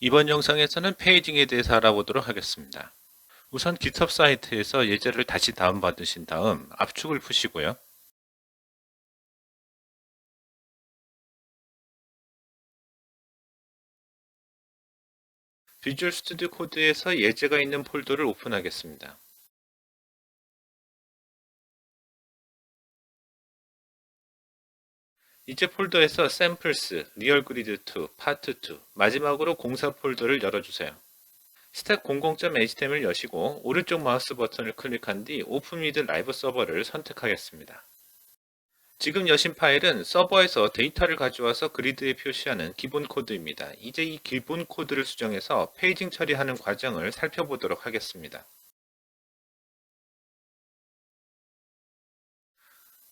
이번 영상에서는 페이징에 대해서 알아보도록 하겠습니다. 우선 GitHub 사이트에서 예제를 다시 다운받으신 다음 압축을 푸시고요. 비주얼 스튜디오 코드에서 예제가 있는 폴더를 오픈하겠습니다. 이제 폴더에서 samples, realgrid2, part2, 마지막으로 공사 폴더를 열어주세요. 스택 00.html을 여시고 오른쪽 마우스 버튼을 클릭한 뒤 오픈 위드 라이브 서버를 선택하겠습니다. 지금 여신 파일은 서버에서 데이터를 가져와서 그리드에 표시하는 기본 코드입니다. 이제 이 기본 코드를 수정해서 페이징 처리하는 과정을 살펴보도록 하겠습니다.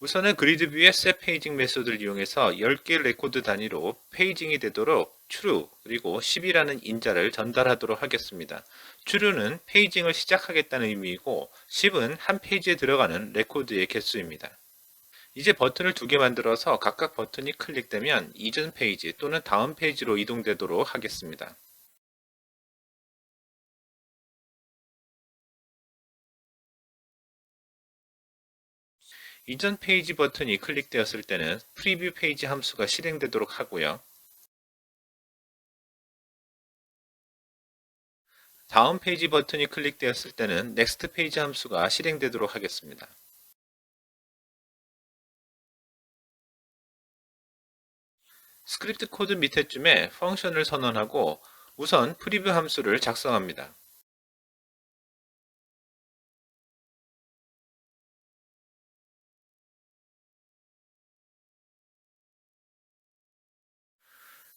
우선은 그리드 뷰의 set 페이징 메소드를 이용해서 10개 레코드 단위로 페이징이 되도록 true 그리고 10이라는 인자를 전달하도록 하겠습니다. true는 페이징을 시작하겠다는 의미이고 10은 한 페이지에 들어가는 레코드의 개수입니다. 이제 버튼을 두 개 만들어서 각각 버튼이 클릭되면 이전 페이지 또는 다음 페이지로 이동되도록 하겠습니다. 이전 페이지 버튼이 클릭되었을 때는 프리뷰 페이지 함수가 실행되도록 하고요. 다음 페이지 버튼이 클릭되었을 때는 넥스트 페이지 함수가 실행되도록 하겠습니다. 스크립트 코드 밑에쯤에 펑션을 선언하고 우선 프리뷰 함수를 작성합니다.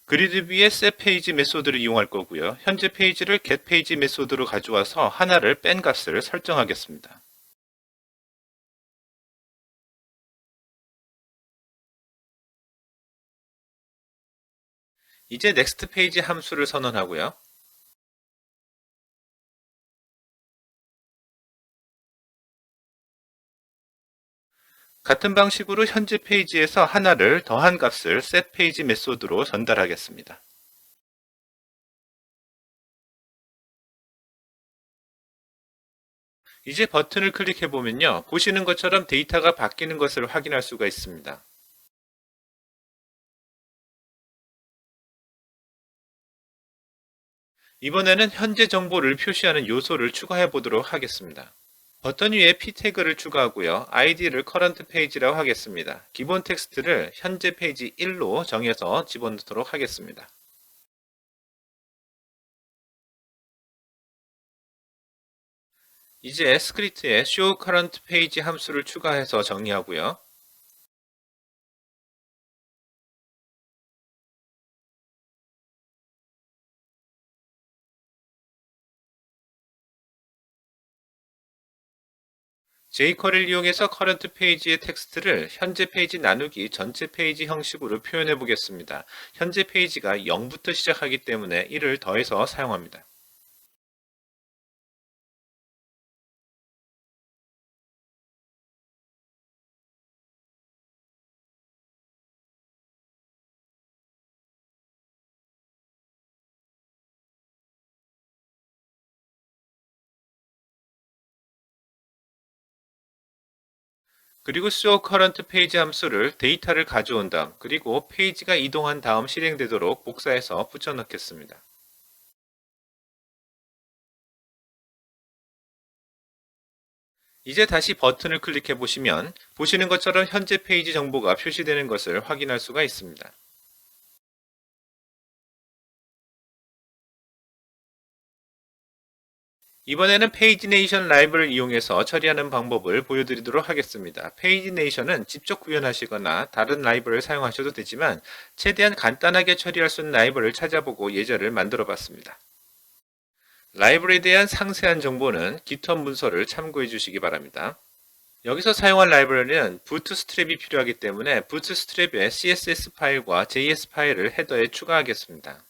그리드 뷰의 set 페이지 메소드를 이용할 거고요. 현재 페이지를 get 페이지 메소드로 가져와서 하나를 뺀 값을 설정하겠습니다. 이제 next 페이지 함수를 선언하고요. 같은 방식으로 현재 페이지에서 하나를 더한 값을 set 페이지 메소드로 전달하겠습니다. 이제 버튼을 클릭해 보면요. 보시는 것처럼 데이터가 바뀌는 것을 확인할 수가 있습니다. 이번에는 현재 정보를 표시하는 요소를 추가해 보도록 하겠습니다. 버튼 위에 p 태그를 추가하고요. id를 current page라고 하겠습니다. 기본 텍스트를 현재 페이지 1로 정해서 집어넣도록 하겠습니다. 이제 스크립트에 show current page 함수를 추가해서 정리하고요. jQuery를 이용해서 current 페이지의 텍스트를 현재 페이지 나누기 전체 페이지 형식으로 표현해 보겠습니다. 현재 페이지가 0부터 시작하기 때문에 이를 더해서 사용합니다. 그리고 show current page 함수를 데이터를 가져온 다음 그리고 페이지가 이동한 다음 실행되도록 복사해서 붙여넣겠습니다. 이제 다시 버튼을 클릭해 보시면 보시는 것처럼 현재 페이지 정보가 표시되는 것을 확인할 수가 있습니다. 이번에는 페이지네이션 라이브를 이용해서 처리하는 방법을 보여드리도록 하겠습니다. 페이지네이션은 직접 구현하시거나 다른 라이브를 사용하셔도 되지만 최대한 간단하게 처리할 수 있는 라이브를 찾아보고 예제를 만들어 봤습니다. 라이브에 대한 상세한 정보는 GitHub 문서를 참고해 주시기 바랍니다. 여기서 사용할 라이브러리는 부트스트랩이 필요하기 때문에 부트스트랩의 CSS 파일과 JS 파일을 헤더에 추가하겠습니다.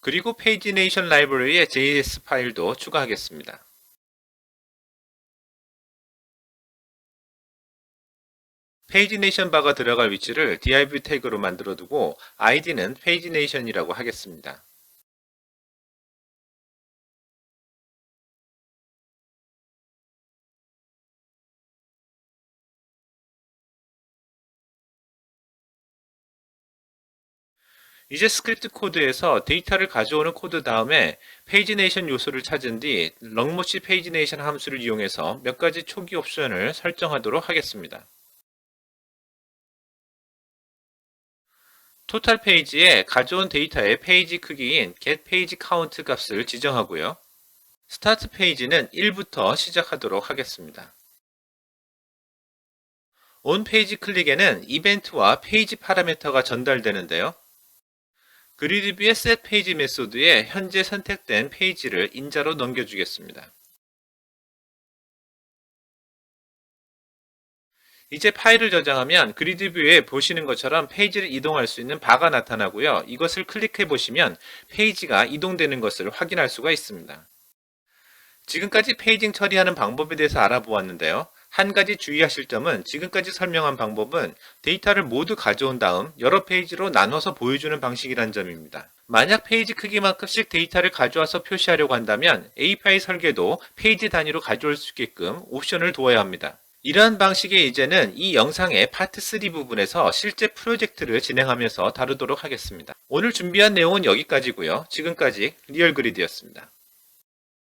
그리고 페이지네이션 라이브러리에 JS 파일도 추가하겠습니다. 페이지네이션 바가 들어갈 위치를 div 태그로 만들어 두고 id는 페이지네이션이라고 하겠습니다. 이제 스크립트 코드에서 데이터를 가져오는 코드 다음에 페이지네이션 요소를 찾은 뒤 럭모시 페이지네이션 함수를 이용해서 몇 가지 초기 옵션을 설정하도록 하겠습니다. 토탈 페이지에 가져온 데이터의 페이지 크기인 getPageCount 값을 지정하고요. 스타트 페이지는 1부터 시작하도록 하겠습니다. 온 페이지 클릭에는 이벤트와 페이지 파라미터가 전달되는데요. 그리드뷰의 set 페이지 메소드에 현재 선택된 페이지를 인자로 넘겨주겠습니다. 이제 파일을 저장하면 그리드뷰에 보시는 것처럼 페이지를 이동할 수 있는 바가 나타나고요. 이것을 클릭해 보시면 페이지가 이동되는 것을 확인할 수가 있습니다. 지금까지 페이징 처리하는 방법에 대해서 알아보았는데요. 한 가지 주의하실 점은 지금까지 설명한 방법은 데이터를 모두 가져온 다음 여러 페이지로 나눠서 보여주는 방식이란 점입니다. 만약 페이지 크기만큼씩 데이터를 가져와서 표시하려고 한다면 API 설계도 페이지 단위로 가져올 수 있게끔 옵션을 두어야 합니다. 이러한 방식의 예제는 이 영상의 파트 3 부분에서 실제 프로젝트를 진행하면서 다루도록 하겠습니다. 오늘 준비한 내용은 여기까지고요. 지금까지 리얼그리드였습니다.